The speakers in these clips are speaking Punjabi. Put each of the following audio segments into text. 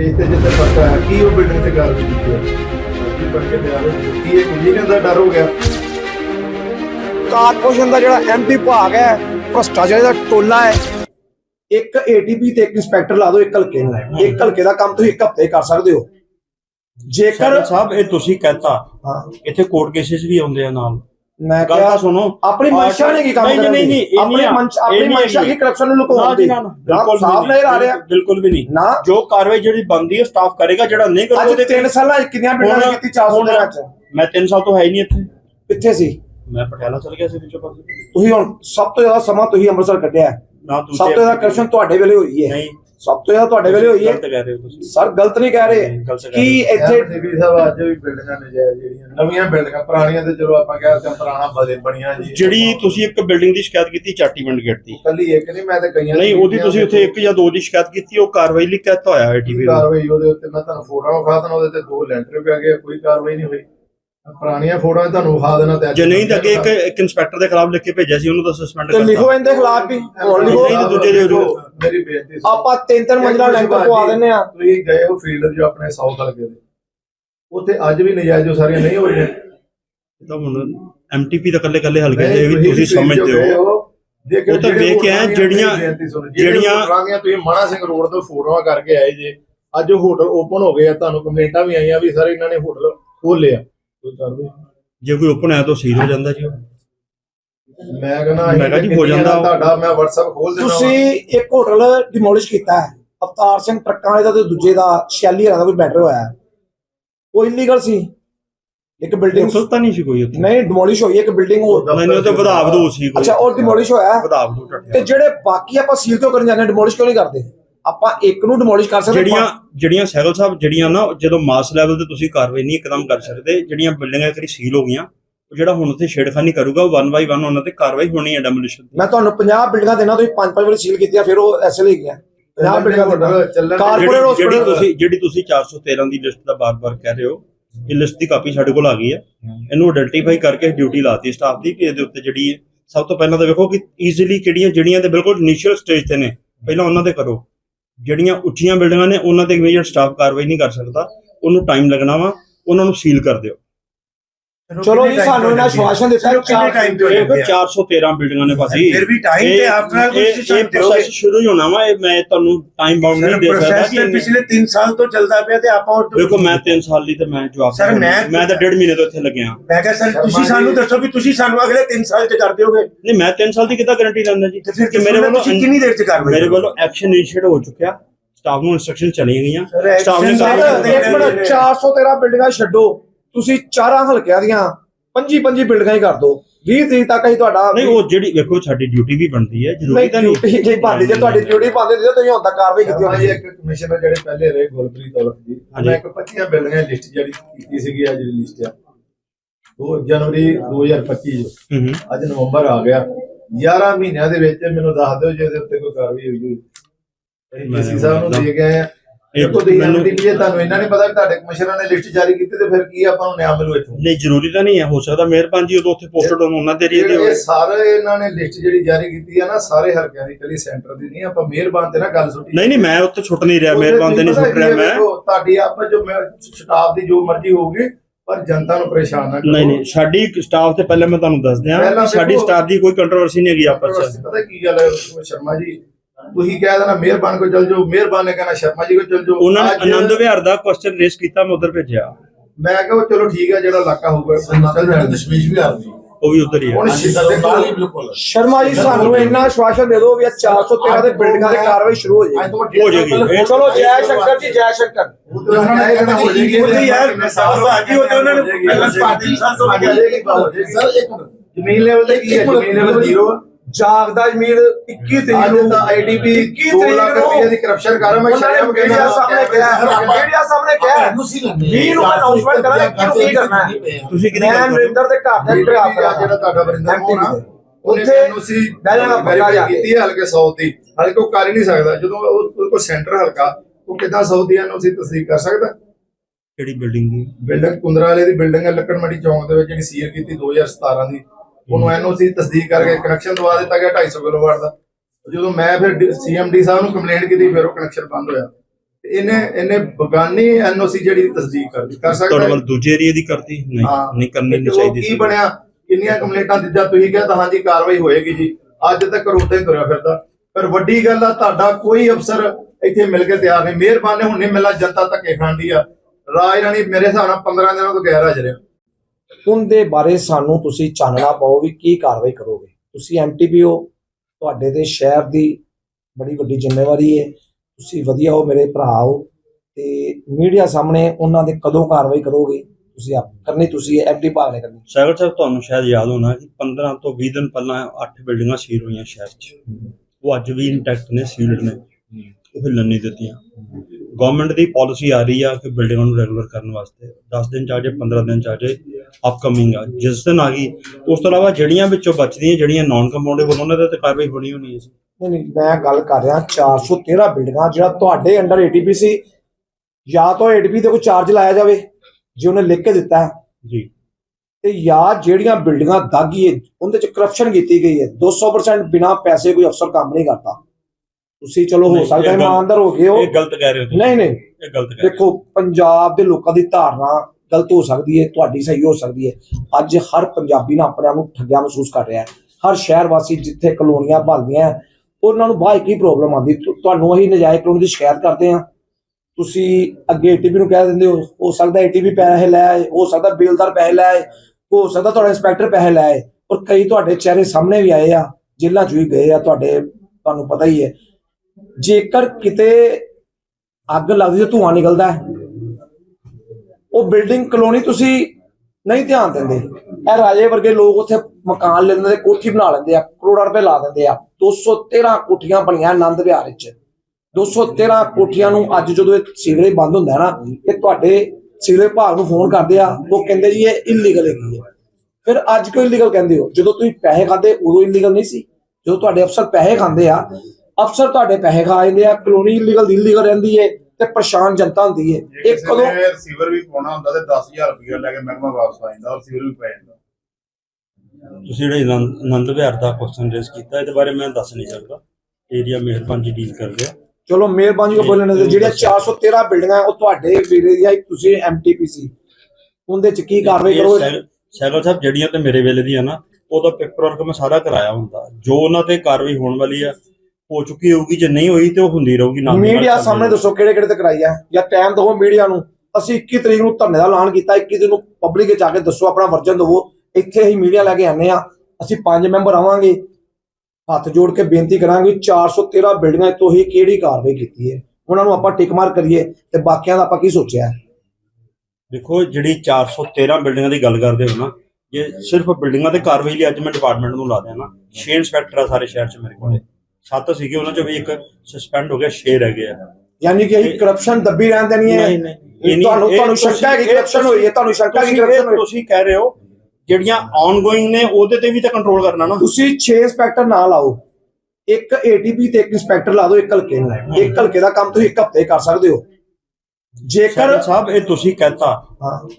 ਤੇ ਇੱਥੇ ਜਿੱਥੇ ਪੱਕਾ ਹੈ ਕੀ ਉਹ ਬਿਲਡਿੰਗ ਤੇ ਗੱਲ ਕੀਤੀ ਹੈ ਕੀ ਬਣ ਕੇ ਗਈ? ਕੀ ਇਹ ਇੰਜੀਨੀਅਰ ਦਾ ਡਰ ਹੋ ਗਿਆ? ਕਾਰਪੋਰੇਸ਼ਨ ਦਾ ਜਿਹੜਾ ਐਮਪੀ ਭਾਗ ਹੈ ਭ੍ਰਸ਼ਟਾਚਾਰ ਦਾ ਟੋਲਾ ਹੈ। ਇੱਕ ਏਡੀਪੀ ਤੇ ਇੱਕ ਇੰਸਪੈਕਟਰ ਲਾ ਦਿਓ ਇੱਕ ਹਲਕੇ ਨੂੰ ਇੱਕ ਹਲਕੇ ਦਾ ਕੰਮ ਤੁਸੀਂ ਇੱਕ ਹਫ਼ਤੇ ਕਰ ਸਕਦੇ ਹੋ। ਜੇਕਰ ਸਾਹਿਬ ਇਹ ਤੁਸੀਂ ਕਹਤਾ। ਹਾਂ। ਇੱਥੇ ਕੋਰਟ ਕੇਸਿਸ ਵੀ ਆਉਂਦੇ ਆ ਨਾਲ। ਮੈਂ ਗੱਲ ਕਿਹਾ ਤਾਂ ਸੁਣੋ। ਆਪਣੀ ਮਨਸ਼ਾ ਨੇ ਕੀ ਕੰਮ ਨਹੀਂ, ਨਹੀਂ, ਕਰਨ ਦੀ? ਨਹੀਂ, ਆਪਣੀ ਨਹੀਂ ਆ। ਮਨਸ਼ ਆਪਣੀ ਮਨਸ਼ਾ। ਕੀ ਕਰਪਸ਼ਨ ਨੂੰ ਲੁਕਾਉਣ ਦੀ? ਬਿਲਕੁਲ ਸਾਫ਼ ਨਹੀਂ, ਆ ਰਿਹਾ। ਬਿਲਕੁਲ ਵੀ ਨਹੀਂ। ਨਾ। ਜੋ ਕਾਰਵਾਈ ਜਿਹੜੀ ਬਣਦੀ ਹੈ ਸਟਾਫ ਕਰੇਗਾ ਜਿਹੜਾ ਨਹੀਂ ਕਰੂਗਾ ਅੱਜ 3 ਸਾਲਾਂ ਕਿੰਨੀਆਂ ਨੇ ਕੀਤੀ 400 ਦਿਨਾਂ 'ਚ? ਮੈਂ 3 ਸਾਲ ਤੋਂ ਹੈ ਹੀ ਨਹੀਂ ਇੱਥੇ। ਕਿੱਥੇ ਸੀ? ਮੈਂ ਪਟਿਆਲਾ ਚਲ ਗਿਆ ਸੀ ਵਿੱਚੋਂ ਪਾਸੇ ਤੁਸੀਂ ਹੁਣ ਸਭ ਤੋਂ ਜ਼ਿਆਦਾ ਸਮਾਂ ਤੁਸੀਂ ਅੰਮ੍ਰਿਤਸਰ ਕੱਢਿਆ। ਨਾ ਸਭ ਤੋਂ ਜ਼ਿਆਦਾ ਕਰਪਸ਼ਨ ਤੁਹਾਡੇ ਵੇਲੇ ਹੋਈ ਹੈ। ਨਹੀਂ ਸਭ ਤੋਂ ਜ਼ਿਆਦਾ ਤੁਹਾਡੇ ਵੇਲੇ ਹੋਈ ਹੈ। ਗਲਤ ਕਹਿ ਰਹੇ ਹੋ ਤੁਸੀਂ। ਸਰ ਗਲਤ ਨਹੀਂ ਕਹਿ ਰਹੇ। ਕਿ ਇੱਥੇ ਐਮਟੀਵੀ ਸਾਹਿਬ ਅੱਜ ਵੀ ਬਿਲਡਿੰਗਾਂ ਨਜਾਇਜ਼ ਜਿਹੜੀਆਂ ਨਵੀਆਂ ਬਿਲਡਿੰਗਾਂ ਪੁਰਾਣੀਆਂ ਤੇ ਚਲੋ ਆਪਾਂ ਕਹਿ ਸਕਦੇ ਪੁਰਾਣਾ ਬਦੇ ਬਣੀਆਂ ਜੀ। ਜਿਹੜੀ ਤੁਸੀਂ ਇੱਕ ਬਿਲਡਿੰਗ ਦੀ ਸ਼ਿਕਾਇਤ ਕੀਤੀ ਚਾਟੀ ਮੰਡ ਗੇਟ ਦੀ। ਕੱਲੀ ਇੱਕ ਨਹੀਂ ਮੈਂ ਤੇ ਕਈਆਂ ਨਹੀਂ ਉਹਦੀ ਤੁਸੀਂ ਉੱਥੇ ਇੱਕ ਜਾਂ ਦੋ ਦੀ ਸ਼ਿਕਾਇਤ ਕੀਤੀ ਉਹ ਕਾਰਵਾਈ ਲਈ ਕਹਿਤਾ ਹੋਇਆ ਹੈ ਟੀਵੀ ਕਾਰਵਾਈ ਉਹਦੇ ਉੱਤੇ ਮੈਂ ਤੁਹਾਨੂੰ ਫੋਟੋਆਂ ਵਿਖਾ ਦੇਣਾ ਉਹਦੇ ਤੇ ਦੋ ਲੈਂਟਰ ਪੈ ਗਏ ਕੋਈ ਕਾਰਵਾਈ ਨਹੀਂ ਹੋਈ। ਪੁਰਾਣੀਆਂ ਫੋਟੋਆਂ ਤੁਹਾਨੂੰ ਵਿਖਾ ਦੇਣਾ ਤੇ ਜੇ ਨਹੀਂ ਤਾਂ ਅੱਗੇ ਇੱਕ ਇੱਕ ਇੰਸਪੈਕਟਰ ਦੇ ਖਿਲਾਫ ਲਿਖ ਕੇ ਭੇਜਿਆ ਸੀ ਉਹਨੂੰ ਤਾਂ ਸਸਪੈਂਡ ਤੇ ਲਿਖੋ ਇਹਦੇ ਖਿਲਾਫ ਵੀ। ਹੁਣ ਲਿਖੋ। ਨਹੀਂ, ਦੂਜੇ ਦੇ ਜੋ- ਮੇਰੀ ਬੇਨਤੀ ਸੀ। ਆਪਾਂ ਤਿੰਨ ਤਿੰਨ ਮੰਜ਼ਲਾ ਲੈਂਟਰ ਪਵਾ ਦਿੰਨੇ ਆ ਤੁਸੀਂ ਗਏ ਹੋ ਫੀਲਡ ਜੋ ਆਪਣੇ ਸਾਊਥ ਹਲਕੇ ਦੇ। ਉੱਥੇ ਅੱਜ ਵੀ ਨਜਾਇਜ਼ ਜੋ ਸਾਰੀਆਂ ਨਹੀਂ ਹੋ ਰਹੀਆਂ। ਤਾਂ ਹੁਣ ਐਮਟੀਪੀ ਤਾਂ ਕੱਲੇ ਕੱਲੇ ਹਲਕੇ ਦੇ ਵੀ ਤੁਸੀਂ ਸਮਝਦੇ ਹੋ। ਉਹ ਤਾਂ ਵੇਖ ਕੇ ਆਏ ਜਿਹੜੀਆਂ- ਜਿਹੜੀਆਂ- ਦੀਆਂ ਤੁਸੀਂ ਮਾਣਾ ਸਿੰਘ ਰੋਡ ਤੋਂ ਫੋਟੋਆਂ ਕਰਕੇ ਆਏ ਜੇ ਅੱਜ ਉਹ ਹੋਟਲ ਓਪਨ ਹੋ ਗਏ ਆ ਤੁਹਾਨੂੰ ਕੰਪਲੇਂਟਾਂ ਵੀ ਆਈਆਂ ਵੀ ਸਰ ਇਹਨਾਂ ਨੇ ਹੋਟਲ ਖੋਲ ਲਿਆ ਕੋਈ ਕਾਰਵਾਈ ਜੇ ਕੋਈ ਓਪਨ ਹੈ ਤਾਂ ਸੀਲ ਹੋ ਜਾਂਦਾ ਜੀ ਉਹ। ਮੈਂ ਕਹਿੰਦਾ ਮੈਂ ਕਿਹਾ ਜੀ ਹੋ ਜਾਂਦਾ। ਤੁਹਾਡਾ ਮੈਂ WhatsApp ਖੋਲ ਦੇਣਾ ਤੁਸੀਂ ਇੱਕ ਹੋਟਲ ਡਿਮੋਲਿਸ਼ ਕੀਤਾ ਹੈ ਅਵਤਾਰ ਸਿੰਘ ਟਰੱਕਾਂ ਵਾਲੇ ਦਾ ਤੇ ਦੂਜੇ ਦਾ 46 ਹਜ਼ਾਰ ਦਾ ਕੋਈ ਮੈਟਰ ਹੋਇਆ ਹੈ। ਉਹ ਇਲੀਗਲ ਸੀ ਇੱਕ ਬਿਲਡਿੰਗ ਹੋਟਲ ਤਾਂ ਨਹੀਂ ਸੀ ਕੋਈ ਉੱਥੇ ਨਹੀਂ ਡਿਮੋਲਿਸ਼ ਹੋਈ ਹੈ, ਇੱਕ ਬਿਲਡਿੰਗ ਹੋਰ ਮੈਨੂੰ ਉਹ ਤਾਂ ਵਧਾ ਵਧੂ ਸੀ ਕੋਈ ਅੱਛਾ ਉਹ ਡਿਮੋਲਿਸ਼ ਹੋਇਆ ਹੈ। ਵਧਾ ਵਧੂ ਟੱਟਿਆ ਤੇ ਜਿਹੜੇ ਬਾਕੀ ਆਪਾਂ ਸੀਲ ਕਿਉਂ ਕਰਨ ਜਾਂਦੇ ਡਿਮੋਲਿਸ਼ ਕਿਉਂ ਨਹੀਂ ਕਰਦੇ ਆਪਾਂ ਇੱਕ ਨੂੰ ਡਿਮੋਲਿਸ਼ ਕਰ ਸਕਦੇ ਜਿਹੜੀਆਂ ਜਿਹੜੀਆਂ ਸਹਿਗਲ ਸਾਹਿਬ ਜਿਹੜੀਆਂ ਨਾ ਜਦੋਂ ਮਾਸ ਲੈਵਲ ਤੇ ਤੁਸੀਂ ਕਾਰਵਾਈ ਨਹੀਂ ਇੱਕਦਮ ਕਰ ਸਕਦੇ ਜਿਹੜੀਆਂ ਬਿਲਡਿੰਗਾਂ ਇੱਕ ਵਾਰੀ ਸੀਲ ਹੋ ਗਈਆਂ ਉਹ ਜਿਹੜਾ ਹੁਣ ਉੱਥੇ ਛੇੜਖਾਨੀ ਕਰੂਗਾ ਉਹ 1 ਬਾਈ 1 ਉਹਨਾਂ ਤੇ ਕਾਰਵਾਈ ਹੋਣੀ ਹੈ ਡੈਮੋਲੀਸ਼ਨ ਦੀ। ਮੈਂ ਤੁਹਾਨੂੰ 50 ਬਿਲਡਿੰਗਾਂ ਦੇਣਾ ਤੁਸੀਂ ਪੰਜ ਪੰਜ ਵਾਰੀ ਸੀਲ ਕੀਤੀਆਂ ਫਿਰ ਉਹ ਐਸੇ ਲਈ ਗਿਆ 50 ਬਿਲਡਿੰਗਾਂ ਦੇਣਾ ਹੋਟਲ ਚੱਲਣ ਕਾਰ- ਜਿਹੜੀ Corporate ਜਿਹੜੀ hospital- ਤੁਸੀਂ ਜਿਹੜੀ ਤੁਸੀਂ 413 ਦੀ ਲਿਸਟ ਦਾ ਬਾਰ-ਬਾਰ ਕਹਿ ਰਹੇ ਹੋ ਇਹ ਲਿਸਟ ਦੀ ਕਾਪੀ ਸਾਡੇ ਕੋਲ ਆ ਗਈ ਹੈ। ਇਹਨੂੰ ਆਇਡੈਂਟੀਫਾਈ ਕਰਕੇ ਡਿਊਟੀ ਲਾਤੀ ਸਟਾਫ ਦੀ ਕਿ ਇਹਦੇ ਉੱਤੇ ਜਿਹੜੀ ਹੈ। ਸਭ ਤੋਂ ਪਹਿਲਾਂ ਤਾਂ ਵੇਖੋ ਕਿ ਈਜ਼ੀਲੀ ਕਿਹੜੀਆਂ ਜਿਹੜੀਆਂ ਤੇ ਬਿਲਕੁਲ ਇਨੀਸ਼ੀਅਲ ਸਟੇਜ ਤੇ ਨੇ ਪਹਿਲਾਂ ਉਹਨਾਂ ਤੇ ਕਰੋ। ਜਿਹੜੀਆਂ ਉੱਚੀਆਂ ਬਿਲਡਿੰਗਾਂ ਨੇ, ਉਹਨਾਂ ਤੇ ਮੇਜਰ ਸਟਾਫ ਕਾਰਵਾਈ ਨਹੀਂ ਕਰ ਸਕਦਾ। ਉਹਨੂੰ ਟਾਈਮ ਲੱਗਣਾ ਵਾ, ਉਹਨਾਂ ਨੂੰ ਸੀਲ ਕਰ ਦਿਓ। ਚਲੋ ਜੀ ਸਾਨੂੰ ਇਹਨਾਂ ਆਸ਼ਵਾਸਨ ਦਿੱਤਾ ਕਿੰਨੇ time ਤੇ ਹੋ ਜਾਂਦੇ ਆ? 413 ਬਿਲਡਿੰਗਾਂ ਨੇ ਭਾਜੀ। ਫਿਰ ਵੀ ਇਹ- ਤੇ all ਇਹ- ਤੁਸੀਂ ਸਾਨੂੰ ਇਹ process ਸ਼ੁਰੂ ਹੀ ਹੋਣਾ ਵਾ ਇਹ ਮੈਂ ਤੁਹਾਨੂੰ ਟਾਈਮ ਬਾਉਂਡ ਨਹੀਂ ਦੇ ਸਕਦਾ ਪ੍ਰੋਸੈਸ ਕਿ ਪਿਛਲੇ 3 ਸਾਲ ਤੋਂ ਚੱਲਦਾ ਪਿਆ ਤੇ ਆਪਾਂ ਉਹ- ਦੇਖੋ ਮੈਂ 3 ਸਾਲ ਦੀ ਤੇ ਮੈਂ ਜਵਾਬ ਦੇਣਾ। ਮੈਂ- ਮੈਂ ਤਾਂ ਡੇਢ ਮਹੀਨੇ ਤੋਂ ਇੱਥੇ ਲੱਗਿਆ। ਮੈਂ ਕਿਹਾ ਸਰ ਤੁਸੀਂ ਸਾਨੂੰ ਦੱਸੋ ਵੀ ਤੁਸੀਂ ਸਾਨੂੰ ਅਗਲੇ 3 ਸਾਲ ਚ ਕਰ ਦਿਓਗੇ। ਨਹੀਂ ਮੈਂ 3 ਸਾਲ ਦੀ ਕਿੱਦਾਂ ਗਾਰੰਟੀ ਲੈਂਦਾ ਜੀ? ਤੇ ਫਿਰ ਕਿ ਮੇਰੇ ਵੱਲੋਂ ਤੁਸੀਂ ਕਿੰਨੀ ਦੇਰ ਚ ਕਾਰਵਾਈ ਮੇਰੇ? ਵੱਲੋਂ ਐਕਸ਼ਨ ਇਨੀਸ਼ੀਏਟ ਹੋ ਚੁੱਕਿਆ। ਸਟਾਫ ਨੂੰ ਇਨਸਟਰਕਸ਼ਨ ਚਲੀਆਂ ਗਈਆਂ। ਸਟਾਫ ਨੇ action ਕਾਰਵਾਈ sir, ਕਰਨੀ ਇੱਕ ਹੈ। ਮਿੰਟ 413 ਬਿਲਡਿੰਗਾਂ ਛੱਡੋ। ਤੁਸੀਂ ਚਾਰਾਂ ਹਲਕਿਆਂ ਦੀਆਂ 25 25 ਬਿਲਡਿੰਗਾਂ ਹੀ ਕਰ ਦਿਓ। 20 ਤਰੀਕ ਤੱਕ ਹੀ ਤੁਹਾਡਾ ਨਹੀਂ ਉਹ ਜਿਹੜੀ ਵੇਖੋ ਸਾਡੀ ਡਿਊਟੀ ਵੀ ਬਣਦੀ ਹੈ ਜ਼ਰੂਰੀ ਨਹੀਂ ਤਾਂ ਨਹੀਂ। ਡਿਊਟੀ ਜੇ ਬੰਦੀ ਜੇ ਤੁਹਾਡੀ ਡਿਊਟੀ ਬੰਦੀ ਜੇ ਤੁਸੀਂ ਹੁਣ ਤੱਕ ਕਾਰਵਾਈ ਕੀਤੀ ਜੀ ਹੋਣੀ ਇੱਕ ਕਮਿਸ਼ਨਰ ਜਿਹੜੇ ਪਹਿਲੇ ਰਹੇ ਗੁਰਪ੍ਰੀਤ ਔਲਖ ਜੀ। ਮੈਂ ਇੱਕ 25 ਬਿਲਡਿੰਗਾਂ ਲਿਸਟ ਜਿਹੜੀ ਕੀਤੀ ਸੀਗੀ ਆ ਜਿਹੜੀ ਲਿਸਟ ਆ ਉਹ ਜਨਵਰੀ 2025 ਚ। ਹੂੰ ਹੂੰ। ਅੱਜ ਨਵੰਬਰ ਆ ਗਿਆ। 11 ਮਹੀਨਿਆਂ ਦੇ ਵਿੱਚ ਮੈਨੂੰ ਦੱਸ ਦਿਓ ਜੇ ਇਹਦੇ ਉੱਤੇ ਕੋਈ ਕਾਰਵਾਈ ਹੋਈ ਹੋਈ। ਅਸੀਂ ਸਾਹਿਬ ਨੂੰ ਦੇ ਗਏ ਆ ਦੇਖੋ ਤੁਸੀਂ ਮੈਨੂੰ- ਐਮਡੀ ਜੇ ਤੁਹਾਨੂੰ ਇਹਨਾਂ ਨੇ ਪਤਾ ਕਿ ਤੁਹਾਡੇ ਕਮਿਸ਼ਨਰ ਨੇ ਲਿਸਟ ਜਾਰੀ ਕੀਤੀ ਤੇ ਫਿਰ ਕੀ ਆਪਾਂ ਨੂੰ ਨਿਆਂ ਮਿਲੂ ਇੱਥੋਂ? ਨਹੀਂ ਜ਼ਰੂਰੀ ਤਾਂ ਨਹੀਂ ਹੈ ਹੋ ਸਕਦਾ ਮਿਹਰਬਾਨ ਜੀ ਉਦੋਂ ਉੱਥੇ ਪੋਸਟਡ ਹੋਣ ਉਹਨਾਂ ਦੇ ਏਰੀਆ ਦੇ ਜਿਹੜੇ ਹੋਵੇ ਇਹ ਸਾਰੇ ਇਹਨਾਂ ਨੇ ਲਿਸਟ ਜਿਹੜੀ ਜਾਰੀ ਕੀਤੀ ਆ ਨਾ ਸਾਰੇ ਹਲਕਿਆਂ ਦੀ ਕੱਲੀ ਸੈਂਟਰ ਦੀ ਨਹੀਂ ਆਪਾਂ ਮਿਹਰਬਾਨ ਤੇ ਨਾ ਗੱਲ ਸੁੱਟੀ ਨਹੀਂ ਨਹੀਂ ਮੈਂ ਉੱਥੇ ਛੁੱਟ ਨਹੀਂ ਰਿਹਾ ਉਹਦੇ ਮਿਹਰਬਾਨ ਤੇ ਨਹੀਂ ਪਤਾ ਛੁੱਟ ਕੀ ਰਿਹਾ ਹੈ, ਮੈਂ ਵੇਖੋ, ਤੁਹਾਡੀ ਆਪਸ ਜੋ ਸਟਾਫ ਦੀ ਜੋ ਮਰਜ਼ੀ ਹੋਊਗੀ ਪਰ ਜਨਤਾ ਨੂੰ ਪਰੇਸ਼ਾਨ ਨਾ ਕਰੋ। ਨਹੀਂ ਨਹੀਂ ਸਾਡੀ ਸਟਾਫ ਤੇ ਪਹਿਲਾਂ ਮੈਂ ਤੁਹਾਨੂੰ ਦੱਸ ਦਿਆਂ ਪਹਿਲਾਂ ਕਿ ਸਾਡੀ ਦੇਖੋ- ਸਟਾਫ ਦੀ ਕੋਈ ਕੰਟਰੋਵਰਸੀ ਨਹੀਂ ਹੈਗੀ ਆਪਸ ਵਿੱਚ ਪਤਾ ਕੀ ਗੱਲ ਹੈ ਸ਼ਰਮਾ ਜੀ? ਤੁਸੀਂ ਕਹਿ ਦੇਣਾ ਮਿਹਰਬਾਨ ਕੋ ਚਲ ਜਾਓ ਮਿਹਰਬਾਨ ਨੇ ਕਹਿਣਾ ਸ਼ਰਮਾ ਜੀ ਕੋ ਚਲ ਜਾਓ। ਉਹਨਾਂ ਨੇ ਆਨੰਦ ਵਿਹਾਰ ਦਾ ਕੁਐਸਚਨ ਰੇਸ ਕੀਤਾ ਮੈਂ ਉਧਰ ਭੇਜਿਆ। ਮੈਂ ਕਿਹਾ ਚਲੋ ਠੀਕ ਹੈ ਜਿਹੜਾ ਇਲਾਕਾ ਹੋਊਗਾ ਚੱਲ ਜਾਣਾ। ਦਸ਼ਮੇਸ਼ ਵੀ ਆ ਰਹੀ ਉਹ ਵੀ ਉਧਰ ਹੀ ਹੈ ਹੀ ਸ਼ਰਮਾ ਜੀ ਸਾਨੂੰ ਇੰਨਾ ਆਸ਼ਵਾਸਨ ਦੇ ਦਿਓ ਵੀ ਇਹ 413 ਦੇ ਬਿਲਡਿੰਗਾਂ ਦੀ ਕਾਰਵਾਈ ਸ਼ੁਰੂ ਹੋ ਜਾਏਗੀ। ਹੋ ਜਾਏਗੀ। ਚਲੋ ਜੈ ਸ਼ੰਕਰ ਜੀ ਜੈ ਸ਼ੰਕਰ। ਉਹ ਤੇ ਯਾਰ ਭਾਜੀ ਉਹ ਤੇ ਉਹਨਾਂ ਨੇ ਪਹਿਲਾਂ ਤਿੰਨ ਸਾਲ ਤੋਂ ਅੱਗੇ ਸਰ ਇੱਕ ਮਿੰਟ। ਜ਼ਮੀਨ ਲੈਵਲ ਤੇ ਕੀ ਹੈ? ਜ਼ਮੀਨ ਲੈਵਲ ਜ਼ੀਰੋ ਜਾਗਦਾ ਜ਼ਮੀਰ 21 ਤਰੀਕ ਨੂੰ। ਤਾਂ ਆਈਡੀਪੀ 21 2 ਤਰੀਕ ਨੂੰ। ਦੀ ਕਰਪਸ਼ਨ ਕਰ ਮੈਂ ਸ਼ਰਮ ਮੀਡੀਆ ਸਾਹਮਣੇ ਕਿਹਾ ਮੀਡੀਆ ਸਾਹਮਣੇ ਕਿਹਾ ਤੁਸੀਂ ਵੀਹ ਨੂੰ announcement ਕਰਾਂਗੇ ਕਿਹਨੂੰ ਕੀ ਕਰਨਾ ਹੈ। ਤੁਸੀਂ ਕਿਹਦੀ ਮੈਂ ਕਰ? ਅਮਰਿੰਦਰ ਦੇ ਘਰ ਦੇ ਜਿਹੜਾ ਭਰਾ ਜਿਹੜਾ ਤੁਹਾਡਾ ਵਰਿੰਦਰ ਆ ਉੱਥੇ ਐਨਓਸੀ ਬਹਿ ਜਾਣਾ ਪੱਕਾ ਜਾ ਵੈਰੀਫਾਈ ਕੇ। ਕੀਤੀ ਹਲਕੇ 100 ਦੀ। ਹਲਕੇ ਉਹ ਕਰ ਹੀ ਨਹੀਂ ਸਕਦਾ। ਜਦੋਂ ਉਹ ਕੋਲ ਸੈਂਟਰ ਹਲਕਾ ਉਹ ਕਿਦਾਂ 100 ਦੀ ਐਨਓਸੀ ਤਸਦੀਕ ਕਰ ਸਕਦਾ? ਕਿਹੜੀ ਬਿਲਡਿੰਗ ਦੀ? ਬਿਲਡਿੰਗ ਕੁੰਦਰਾ ਵਾਲੇ ਦੀ ਬਿਲਡਿੰਗ ਹੈ ਲੱਕੜ ਮੰਡੀ ਚੌਂਕ ਦੇ ਵਿੱਚ ਜਿਹੜੀ ਸੀਲ ਕੀਤੀ 2017 ਦੀ। ਉਹਨੂੰ ਐਨਓਸੀ ਤਸਦੀਕ ਕਰਕੇ ਕਨੈਕਸ਼ਨ ਦਵਾ ਦਿੱਤਾ ਗਿਆ 250 ਕਿਲੋਵਾਟ ਦਾ। ਜਦੋਂ ਮੈਂ ਫਿਰ ਸੀਐਮਡੀ ਸਾਹਿਬ ਨੂੰ ਕੰਪਲੇਂਟ ਕੀਤੀ ਫਿਰ ਉਹ ਕਨੈਕਸ਼ਨ ਬੰਦ ਹੋਇਆ। ਇਹਨੇ ਇਹਨੇ ਬਗਾਨੀ ਐਨਓਸੀ ਜਿਹੜੀ ਤਸਦੀਕ ਕਰ ਕਰ ਸਕਦਾ ਤੁਹਾਡੇ ਹੈ? ਵੱਲ ਦੂਜੇ ਏਰੀਆ ਦੀ ਕਰਤੀ? ਨਹੀਂ ਹਾਂ। ਨਹੀਂ ਕਰਨੀ ਨਹੀਂ ਚਾਹੀਦੀ ਕੀ ਬਣਿਆ? ਕਿੰਨੀਆਂ ਕੰਪਲੇਂਟਾਂ ਦਿੱਤਾ ਤੁਸੀਂ ਕਿਹਾ ਤਾਂ ਹਾਂਜੀ ਕਾਰਵਾਈ ਹੋਏਗੀ ਜੀ। ਅੱਜ ਤੱਕ ਰੋਤੇ ਹੀ ਤੁਰਿਆ ਫਿਰਦਾ। ਪਰ ਵੱਡੀ ਗੱਲ ਆ ਤੁਹਾਡਾ ਕੋਈ ਅਫਸਰ ਇੱਥੇ ਮਿਲ ਕੇ ਤਿਆਰ ਨਹੀਂ। ਮਿਹਰਬਾਨੀ ਹੁਣ ਨਹੀਂ ਮਿਲਣਾ ਜਨਤਾ ਧੱਕੇ ਖਾਂਦੀ ਆ। ਰਾਜ ਰਾਣੀ ਮੇਰੇ ਹਿਸਾਬ ਨਾਲ 15 ਦਿਨਾਂ ਤੋਂ ਗੈਰ ਹਾਜ਼ਰ ਆ। ਉਹਦੇ ਬਾਰੇ ਸਾਨੂੰ ਤੁਸੀਂ ਚਾਨਣਾ ਪਾਓ ਵੀ ਕੀ ਕਾਰਵਾਈ ਕਰੋਗੇ। ਤੁਸੀਂ ਐਮਟੀਪੀਓ ਤੁਹਾਡੇ ਦੇ ਸ਼ਹਿਰ ਦੀ ਬੜੀ ਵੱਡੀ ਜ਼ਿੰਮੇਵਾਰੀ ਹੈ ਤੁਸੀਂ ਵਧੀਆ ਹੋ ਮੇਰੇ ਭਰਾ ਹੋ ਤੇ ਮੀਡੀਆ ਸਾਹਮਣੇ ਉਹਨਾਂ ਦੇ ਕਦੋਂ ਕਾਰਵਾਈ ਕਰੋਗੇ? ਤੁਸੀਂ ਆਪ ਕਰਨੀ ਤੁਸੀਂ ਐਮਟੀ ਭਾਗ ਨੇ ਕਰਨੀ। ਸਾਗਰ ਸਾਹਿਬ ਤੁਹਾਨੂੰ ਸ਼ਾਇਦ ਯਾਦ ਹੋਣਾ ਕਿ 15 ਤੋਂ 20 ਦਿਨ ਪਹਿਲਾਂ 8 ਬਿਲਡਿੰਗਾਂ ਸੀਲ ਹੋਈਆਂ ਸ਼ਹਿਰ 'ਚ। ਉਹ ਅੱਜ ਵੀ ਇੰਟੈਕਟ ਨੇ ਸੀਲਡ ਨੇ। ਉਹ ਹਿੱਲਣ ਨਹੀਂ ਦਿੱਤੀਆਂ। ਗਵਰਨਮੈਂਟ ਦੀ ਪਾਲਿਸੀ ਆ ਰਹੀ ਆ ਕਿ ਬਿਲਡਿੰਗਾਂ ਨੂੰ ਰੈਗੂਲਰ ਕਰਨ ਵਾਸਤੇ। 10 ਦਿਨ ਚ ਆ ਜਾਏ 15 ਦਿਨ ਚ ਆ ਜਾਏ ਅਪਕਮਿੰਗ ਆ। ਜਿਸ ਦਿਨ ਆ ਗਈ ਉਸ ਤੋਂ ਇਲਾਵਾ ਜਿਹੜੀਆਂ ਵਿੱਚੋਂ ਬਚਦੀਆਂ ਜਿਹੜੀਆਂ ਨਾਨ ਕੰਪਾਊਂਡੇਬਲ ਉਹਨਾਂ ਦੇ ਤੇ ਕਾਰਵਾਈ ਹੋਣੀ ਹੋਣੀ ਹੈ। ਸੀ ਨਹੀਂ ਨਹੀਂ ਮੈਂ ਗੱਲ ਕਰ ਰਿਹਾ 413 ਬਿਲਡਿੰਗਾਂ ਜਿਹੜਾ ਤੁਹਾਡੇ ਅੰਡਰ ਏਟੀਪੀ ਸੀ ਜਾਂ ਤਾਂ ਏਟੀਪੀ ਤੇ ਕੋਈ ਚਾਰਜ ਲਾਇਆ ਜਾਵੇ ਜੇ ਉਹਨੇ ਲਿਖ ਕੇ ਦਿੱਤਾ। ਜੀ। ਤੇ ਜਾਂ ਜਿਹੜੀਆਂ ਬਿਲਡਿੰਗਾਂ ਦਾਗੀ ਹੈ ਉਹਦੇ ਚ ਕਰਪਸ਼ਨ ਕੀਤੀ ਗਈ ਹੈ। 200% ਬਿਨਾ ਪੈਸੇ ਕੋਈ ਅਫਸਰ ਕੰਮ ਨਹੀਂ ਕਰਦਾ। ਤੁਸੀਂ ਚਲੋ ਹੋ ਨਹੀਂ, ਸਕਦਾ ਇਹ ਗੱਲ- ਇਮਾਨਦਾਰ ਹੋ ਗਏ ਹੋ। ਇਹ ਗਲਤ ਕਹਿ ਰਹੇ ਹੋ ਤੁਸੀਂ। ਨਹੀਂ ਨਹੀਂ। ਇਹ ਗਲਤ ਕਹਿ ਰਹੇ ਹੋ। ਦੇਖੋ ਪੰਜਾਬ ਦੇ ਲੋਕਾਂ ਦੀ ਧਾਰਨਾ ਗਲਤ ਹੋ ਸਕਦੀ ਹੈ ਤੁਹਾਡੀ ਸਹੀ ਹੋ ਸਕਦੀ ਹੈ। ਅੱਜ ਹਰ ਪੰਜਾਬੀ ਨਾ ਆਪਣੇ ਆਪ ਨੂੰ ਠੱਗਿਆ ਮਹਿਸੂਸ ਕਰ ਰਿਹਾ ਹੈ। ਹਰ ਸ਼ਹਿਰ ਵਾਸੀ ਜਿੱਥੇ ਕਲੋਨੀਆਂ ਬਣਦੀਆਂ ਹੈ, ਉਹਨਾਂ ਨੂੰ ਬਾਹਰ ਕੀ ਪ੍ਰੋਬਲਮ ਆਉਂਦੀ? ਤੁ- ਤੁਹਾਨੂੰ ਅਸੀਂ ਨਜਾਇਜ਼ ਕਲੋਨੀ ਦੀ ਸ਼ਿਕਾਇਤ ਕਰਦੇ ਹਾਂ। ਤੁਸੀਂ ਅੱਗੇ ਏਟੀਪੀ ਨੂੰ ਕਹਿ ਦਿੰਦੇ ਹੋ ਹੋ ਸਕਦਾ ਏਟੀਪੀ ਪੈਸੇ ਲੈ ਆਏ ਹੋ ਸਕਦਾ ਬੇਲਦਾਰ ਪੈਸੇ ਲੈ ਆਏ ਹੋ ਸਕਦਾ ਤੁਹਾਡਾ ਇੰਸਪੈਕਟਰ ਪੈਸੇ ਲੈ ਆਏ ਔਰ ਕਈ ਤੁਹਾਡੇ ਚਿਹਰੇ ਸਾਹਮਣੇ ਵੀ ਆਏ ਆ ਜੇਲ੍ਹਾਂ 'ਚ ਵੀ ਗਏ ਆ ਤੁਹਾਡੇ ਤੁਹਾਨੂੰ ਪਤਾ ਹੀ ਹੈ। ਜੇਕਰ ਕਿਤੇ ਅੱਗ ਲੱਗਦੀ ਤੇ ਧੂਆਂ ਨਿਕਲਦਾ ਹੈ, ਉਹ ਬਿਲਡਿੰਗ ਕਲੋਨੀ ਤੁਸੀਂ ਨਹੀਂ ਧਿਆਨ ਦਿੰਦੇ। ਇਹ ਰਾਜੇ ਵਰਗੇ ਲੋਕ ਉੱਥੇ ਮਕਾਨ ਲੈਂਦੇ ਤੇ ਕੋਠੀ ਬਣਾ ਲੈਂਦੇ ਆ, ਕਰੋੜਾਂ ਰੁਪਏ ਲਾ ਦਿੰਦੇ ਆ। 213 ਕੋਠੀਆਂ ਬਣੀਆਂ ਆਨੰਦ ਵਿਹਾਰ ਵਿੱਚ। 213 ਕੋਠੀਆਂ ਨੂੰ ਅੱਜ ਜਦੋਂ ਇਹ ਸੀਵਰੇਜ ਬੰਦ ਹੁੰਦਾ ਹੈ ਨਾ, ਇਹ ਤੁਹਾਡੇ ਸੀਵਰੇਜ ਵਿਭਾਗ ਨੂੰ ਫੋਨ ਕਰਦੇ ਆ, ਉਹ ਕਹਿੰਦੇ ਜੀ ਇਹ ਇਲੀਗਲ ਹੈਗੀ ਹੈ। ਫਿਰ ਅੱਜ ਕਿਉਂ ਇਲੀਗਲ ਕਹਿੰਦੇ ਹੋ? ਜਦੋਂ ਤੁਸੀਂ ਪੈਸੇ ਖਾਦੇ, ਉਦੋਂ ਇਲੀਗਲ ਨਹੀਂ ਸੀ। ਜਦੋਂ ਤੁਹਾਡੇ ਅਫਸਰ ਪੈਸੇ ਖਾਂਦੇ ਆ ਅਫਸਰ ਤੁਹਾਡੇ ਪੈਸੇ ਖਾ ਜਾਂਦੇ ਆ ਕਲੋਨੀ ਇਲੀਗਲ ਦੀ ਇਲੀਗਲ ਰਹਿੰਦੀ ਹੈ ਤੇ ਪਰੇਸ਼ਾਨ ਜਨਤਾ ਹੁੰਦੀ ਜੇ ਇਹ ਕਦੋਂ ਰਿਸੀਵਰ ਵੀ ਪਾਉਣਾ ਹੁੰਦਾ ਤੇ 10000 ਰੁਪਏ ਲੈ ਕੇ ਮਹਿਕਮਾ ਵਾਪਸ ਆ ਜਾਂਦਾ ਔਰ ਰਿਸੀਵਰ ਵੀ ਪੈ ਜਾਂਦਾ। ਤੁਸੀਂ ਜਿਹੜੇ ਆਨੰਦ ਵਿਹਾਰ ਦਾ ਕੁਐਸਚਨ ਰੇਸ ਕੀਤਾ ਇਹਦੇ ਬਾਰੇ ਮੈਂ ਦੱਸ ਨਹੀਂ ਸਕਦਾ। ਏਰੀਆ ਮਿਹਰਬਾਨੀ ਡੀਲ ਕਰ ਰਿਹਾ ਚਲੋ ਮਿਹਰਬਾਨੀ ਕੋ ਬੋਲਣ ਦੇ ਜਿਹੜੀਆਂ 413 ਬਿਲਡਿੰਗਾਂ ਉਹ ਤੁਹਾਡੇ ਵੇਲੇ ਦੀਆਂ ਤੁਸੀਂ ਐਮਟੀਪੀ ਸੀ ਉਹਦੇ ਚ ਕੀ ਕਾਰਵਾਈ ਸੈਗਲ- ਸੈਗਲ ਸਾਹਿਬ ਜਿਹੜੀਆਂ ਤੇ ਮੇਰੇ ਵੇਲੇ ਦੀਆਂ ਨਾ ਉਹਦਾ ਪੇਪਰ ਵਰਕ ਮੈਂ ਸਾਰਾ ਕਰਾਇਆ ਹੁੰਦਾ। ਜੋ ਉਹਨਾਂ ਤੇ ਕਾਰਵਾਈ ਹੋਣ ਵਾਲੀ ਆ ਹੋ ਚੁੱਕੀ ਹੋਊਗੀ ਜੇ ਨਹੀਂ ਹੋਈ ਤੇ ਉਹ ਹੁੰਦੀ ਰਹੂਗੀ ਨਾਲ ਦੀ ਨਾਲ ਮੀਡੀਆ ਸਾਹਮਣੇ। ਦੱਸੋ ਕਿਹੜੇ ਕਿਹੜੇ ਤੇ ਕਰਾਈ ਹੈ? ਜਾਂ ਟਾਈਮ ਦਿਓ ਮੀਡੀਆ ਨੂੰ। ਅਸੀਂ 21 ਤਰੀਕ ਨੂੰ ਧਰਨੇ ਦਾ ਐਲਾਨ ਕੀਤਾ 21 ਤਰੀਕ ਨੂੰ ਪਬਲਿਕ ਵਿੱਚ ਆ ਕੇ ਦੱਸੋ ਆਪਣਾ ਵਰਜਨ ਦਿਵੋ। ਇੱਥੇ ਹੀ ਮੀਡੀਆ ਲੈ ਕੇ ਆਨੇ ਆ ਅਸੀਂ ਪੰਜ ਮੈਂਬਰ ਆਵਾਂਗੇ। ਹੱਥ ਜੋੜ ਕੇ ਬੇਨਤੀ ਕਰਾਂਗੇ 413 ਬਿਲਡਿੰਗਾਂ ਤੋਂ ਹੀ ਕਿਹੜੀ ਕਾਰਵਾਈ ਕੀਤੀ ਹੈ? ਉਹਨਾਂ ਨੂੰ ਆਪਾਂ ਟਿਕ ਮਾਰ ਕਰੀਏ ਤੇ ਬਾਕੀਆਂ ਦਾ ਆਪਾਂ ਕੀ ਸੋਚਿਆ ਦੇਖੋ ਜਿਹੜੀ 413 ਬਿਲਡਿੰਗਾਂ ਦੀ ਗੱਲ ਕਰਦੇ ਹੋ ਨਾ ਜੇ ਸਿਰਫ ਬਿਲਡਿੰਗਾਂ ਤੇ ਕਾਰਵਾਈ ਲਈ ਅੱਜ ਮੈਂ ਡਿਪਾਰਟਮੈਂਟ ਨੂੰ ਲਾ ਦਿਆਂ ਨਾ 6 ਇੰਸਪੈਕਟਰ ਆ ਸਾਰੇ ਸ਼ਹਿਰ 'ਚ ਮੇਰੇ ਕੋਲੇ। ਸੱਤ ਸੀਗੇ ਉਹਨਾਂ 'ਚੋਂ ਵੀ ਇੱਕ ਸਸਪੈਂਡ ਹੋ ਗਿਆ 6 ਰਹਿ ਗਏ ਆ। ਯਾਨੀ ਕਿ ਅਸੀਂ ਕਰਪਸ਼ਨ ਦੱਬੀ ਰਹਿਣ ਦੇਣੀ ਹੈ। ਨਹੀਂ ਨਹੀਂ ਇਹ ਤੁਹਾਨੂੰ ਇਹ ਤੁਹਾਨੂੰ ਸ਼ੰਕਾ ਹੈ ਕਿ ਇਹ ਕਰਪਸ਼ਨ ਹੋਈ ਹੈ ਤੁਹਾਨੂੰ ਸ਼ੰਕਾ ਹੈ ਕਿ ਕਰਪਸ਼ਨ ਹੋਈ? ਤੁਸੀਂ ਕਹਿ ਰਹੇ ਹੋ ਜਿਹੜੀਆਂ ਆਨਗੋਇੰਗ ਨੇ ਉਹਦੇ ਤੇ ਵੀ ਤਾਂ ਕੰਟਰੋਲ ਕਰਨਾ ਨਾ। ਤੁਸੀਂ 6 ਇੰਸਪੈਕਟਰ ਨਾ ਲਾਓ। ਇੱਕ ਏਟੀਪੀ ਤੇ ਇੱਕ ਇੰਸਪੈਕਟਰ ਲਾ ਦਿਓ ਇੱਕ ਹਲਕੇ ਨੂੰ। ਇੱਕ ਹਲਕੇ ਦਾ ਕੰਮ ਤੁਸੀਂ ਇੱਕ ਹਫ਼ਤੇ ਕਰ ਸਕਦੇ ਹੋ। ਜੇਕਰ ਸਾਹਿਬ ਇਹ ਤੁਸੀਂ ਕਹਤਾ।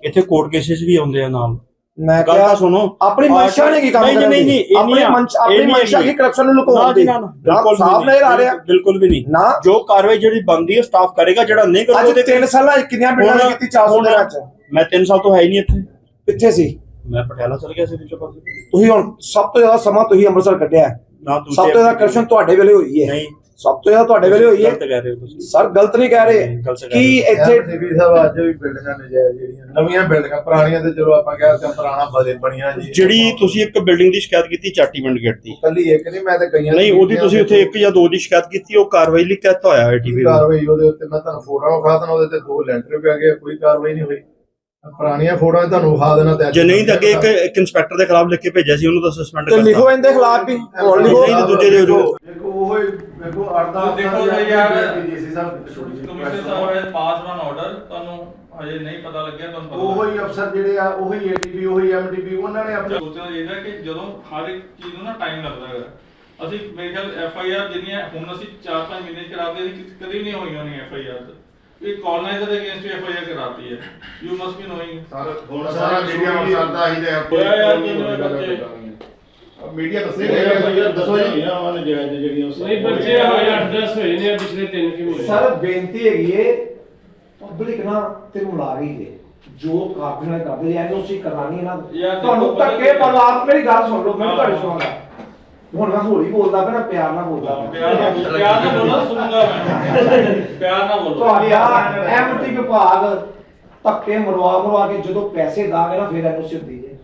ਇੱਥੇ ਕੋਰਟ ਕੇਸਿਸ ਵੀ ਆਉਂਦੇ ਆ ਨਾਲ। ਮੈਂ ਗੱਲ ਕਿਹਾ ਸੁਣੋ। ਆਪਣੀ ਮਨਸ਼ਾ ਨੇ ਕੀ ਕੰਮ ਨਹੀਂ, ਨਹੀਂ, ਦੀ? ਨਹੀਂ, ਆਪਣੀ। ਮਨਸ਼ਾ ਆਪਣੀ ਮਨਸ਼ਾ। ਕੀ ਕਰਪਸ਼ਨ ਨੂੰ ਲੁਕਾਉਣ ਦੀ? ਬਿਲਕੁਲ ਸਾਫ਼ ਨਹੀਂ, ਨਜ਼ਰ ਆ ਰਿਹਾ? ਬਿਲਕੁਲ ਵੀ ਨਹੀਂ। ਨਾ? ਜੋ ਕਾਰਵਾਈ ਜਿਹੜੀ ਬੰਦੀ ਹੈ ਸਟਾਫ ਕਰੇਗਾ ਜਿਹੜਾ ਨਹੀਂ ਕਰੂਗਾ ਅੱਜ ਉਹਦੇ 3 ਸਾਲਾਂ ਕਿੰਨੀਆਂ ਬਿਲਡਾਂ ਹੁਣ- ਕੀਤੀ 400 ਦਿਨਾਂ ਚ ਮੈਂ 3 ਸਾਲ ਤੋਂ ਹੈ ਹੀ ਨਹੀਂ ਇੱਥੇ। ਕਿੱਥੇ ਸੀ? ਮੈਂ ਪਟਿਆਲਾ ਚਲ ਗਿਆ ਸੀ ਵਿੱਚੋਂ ਪਾਸੇ ਤੁਸੀਂ ਹੁਣ ਸਭ ਤੋਂ ਜ਼ਿਆਦਾ ਸਮਾਂ ਤੁਸੀਂ ਅੰਮ੍ਰਿਤਸਰ ਕੱਢਿਆ। ਨਾ ਸਭ ਤੋਂ ਜ਼ਿਆਦਾ ਕਰਪਸ਼ਨ ਤੁਹਾਡੇ ਵੇਲੇ ਹੋਈ ਹੈ। ਨਹੀਂ ਸਭ ਤੋਂ ਜ਼ਿਆਦਾ ਤੁਹਾਡੇ ਵੇਲੇ ਹੋਈ ਹੈ। ਗਲਤ ਕਹਿ ਰਹੇ ਹੋ ਤੁਸੀਂ। ਸਰ ਗਲਤ ਨਹੀਂ ਕਹਿ ਰਹੇ। ਕਿ ਇੱਥੇ ਐਮਟੀਵੀ ਸਾਹਿਬ ਅੱਜ ਵੀ ਬਿਲਡਿੰਗਾਂ ਨਜਾਇਜ਼ ਜਿਹੜੀਆਂ ਨਵੀਆਂ ਬਿਲਡਿੰਗਾਂ ਪੁਰਾਣੀਆਂ ਤੇ ਚਲੋ ਆਪਾਂ ਕਹਿ ਸਕਦੇ ਹਾਂ ਪੁਰਾਣਾ ਬਦੇ ਬਣੀਆਂ ਜੀ। ਜਿਹੜੀ ਤੁਸੀਂ ਇੱਕ ਬਿਲਡਿੰਗ ਦੀ ਸ਼ਿਕਾਇਤ ਕੀਤੀ ਚਾਟੀਮੰਡ ਗੇਟ ਦੀ। ਕੱਲੀ ਇੱਕ ਨਹੀਂ ਮੈਂ ਤਾਂ ਕਈਆਂ ਨਹੀਂ ਉਹਦੀ ਤੁਸੀਂ ਉੱਥੇ ਇੱਕ ਜਾਂ ਦੋ ਦੀ ਸ਼ਿਕਾਇਤ ਕੀਤੀ ਉਹ ਕਾਰਵਾਈ ਲਈ ਕਹਿਤਾ ਹੋਇਆ ਹੈ ਟੀਵੀ ਕਾਰਵਾਈ ਉਹਦੇ ਉੱਤੇ ਮੈਂ ਤੁਹਾਨੂੰ ਫੋਟੋਆਂ ਵਿਖਾ ਦੇਣਾ ਉਹਦੇ ਤੇ ਦੋ ਲੈਂਟਰ ਪੈ ਗਏ ਕੋਈ ਕਾਰਵਾਈ ਨਹੀਂ ਹੋਈ। ਪੁਰਾਣੀਆਂ ਫੋਟੋਆਂ ਤੁਹਾਨੂੰ ਵਿਖਾ ਦੇਣਾ ਤੇ ਜੇ ਨਹੀਂ ਤਾਂ ਅੱਗੇ ਇੱਕ ਇੱਕ ਇੰਸਪੈਕਟਰ ਦੇ ਖਿਲਾਫ ਲਿਖ ਕੇ ਭੇਜਿਆ ਸੀ ਉਹਨੂੰ ਤਾਂ ਸਸਪੈਂਡ ਤੇ ਕਰਤਾ। ਲਿਖੋ ਇਹਦੇ ਖਿਲਾਫ ਵੀ ਹੁਣ ਲਿਖੋ ਨਹੀਂ ਤਾਂ ਦੂਜੇ ਦੇ ਦਿਓ। ਦੇਖੋ ਉਹ ਹੀ ਦੇਖੋ ਅਰਦਾ ਦੇਖੋ ਜੀ ਯਾਰ, ਡੀਸੀ ਸਾਹਿਬ ਛੋਟੀ ਜਿਹੀ ਕਮਿਸ਼ਨਰ ਸਾਹਿਬ ਹੈ ਪਾਸ ਵਨ ਆਰਡਰ ਤੁਹਾਨੂੰ ਹਜੇ ਨਹੀਂ ਪਤਾ ਲੱਗਿਆ ਤੁਹਾਨੂੰ ਪਤਾ ਉਹ ਹੀ ਅਫਸਰ ਜਿਹੜੇ ਆ ਉਹੀ ਏਟੀਪੀ ਉਹੀ ਐਮਟੀਪੀ ਉਹਨਾਂ ਨੇ ਆਪਣੇ ਸੋਚਣਾ ਚਾਹੀਦਾ ਕਿ ਜਦੋਂ ਹਰ ਇੱਕ ਚੀਜ਼ ਨੂੰ ਨਾ ਟਾਈਮ ਲੱਗਦਾ ਹੈ ਅਸੀਂ ਮੇਰੇ ਖਿਆਲ ਐਫ ਆਈ ਆਰ ਜਿੰਨੀਆਂ ਹੁਣ ਅਸੀਂ 4-5 ਮਹੀਨੇ 'ਚ ਕਰਾਦੇ ਸੀ ਕਦੀ ਨਹੀਂ ਹੋਈਆਂ ਨਹੀਂ ਐਫ ਆਈ ਆਰ ਇਹ ਕਾਲਨਾਈਜ਼ਰ ਦੇ ਅਗੇਂਸਟ ਐਫ ਆਈ ਆਰ ਕਰਾਤੀ ਹੈ। You must be knowing sir ਹੁਣ ਸਾਰਾ ਮੀਡੀਆ ਹੁਣ ਸਰਦਾ ਹੀ ਦੇ ਹੋਇਆ ਯਾਰ ਕਿੰਨੇ ਬੱਚੇ? ਮੀਡੀਆ ਦੱਸੇਗਾ ਦੱਸੋ ਜੀ। ਨਹੀਂ ਬੱਚੇ ਹੋਏ 8-10 ਹੋਏ ਨੇ ਪਿਛਲੇ 3 ਕਿ ਮਹੀਨੇ ਸਰ ਬੇਨਤੀ ਹੈਗੀ ਏ ਪਬਲਿਕ ਨਾ ਤੇ ਮੁਲਾ ਗਈ ਏ। ਜੋ ਕਾਫੀ ਨਾਲ ਕਰਦੇ ਐਨਓਸੀ ਕਰਾਣੀ ਹੈ ਨਾ। ਯਾਰ ਦੇਖੋ ਤੁਹਾਨੂੰ ਪਤਾ ਧੱਕੇ ਕੀ ਪਰ ਆਪ ਮੇਰੀ ਗੱਲ ਸੁਣ ਲਓ ਮੈਂ ਤੁਹਾਡੀ। ਸੁਣਦਾ ਹੁਣ ਮੈਂ ਹੌਲੀ ਬੋਲਦਾ ਪਿਆ ਨਾ ਪਿਆਰ ਨਾਲ ਬੋਲਦਾ ਪਿਆ। ਪਿਆਰ ਨਾਲ ਬੋਲੋ, ਪਿਆਰ ਨਾਲ ਬੋਲੋ ਸੁਣੂੰਗਾ ਮੈਂ ਪਿਆਰ ਨਾਲ ਬੋਲੋ ਤੁਹਾਡਾ ਐਮਟੀ ਵਿਭਾਗ ਧੱਕੇ ਮਰਵਾ ਮਰਵਾ ਕੇ ਜਦੋਂ ਪੈਸੇ ਦਾਂਗੇ ਨਾ ਫਿਰ ਐਨਓਸੀ ਹੁੰਦੀ ਏ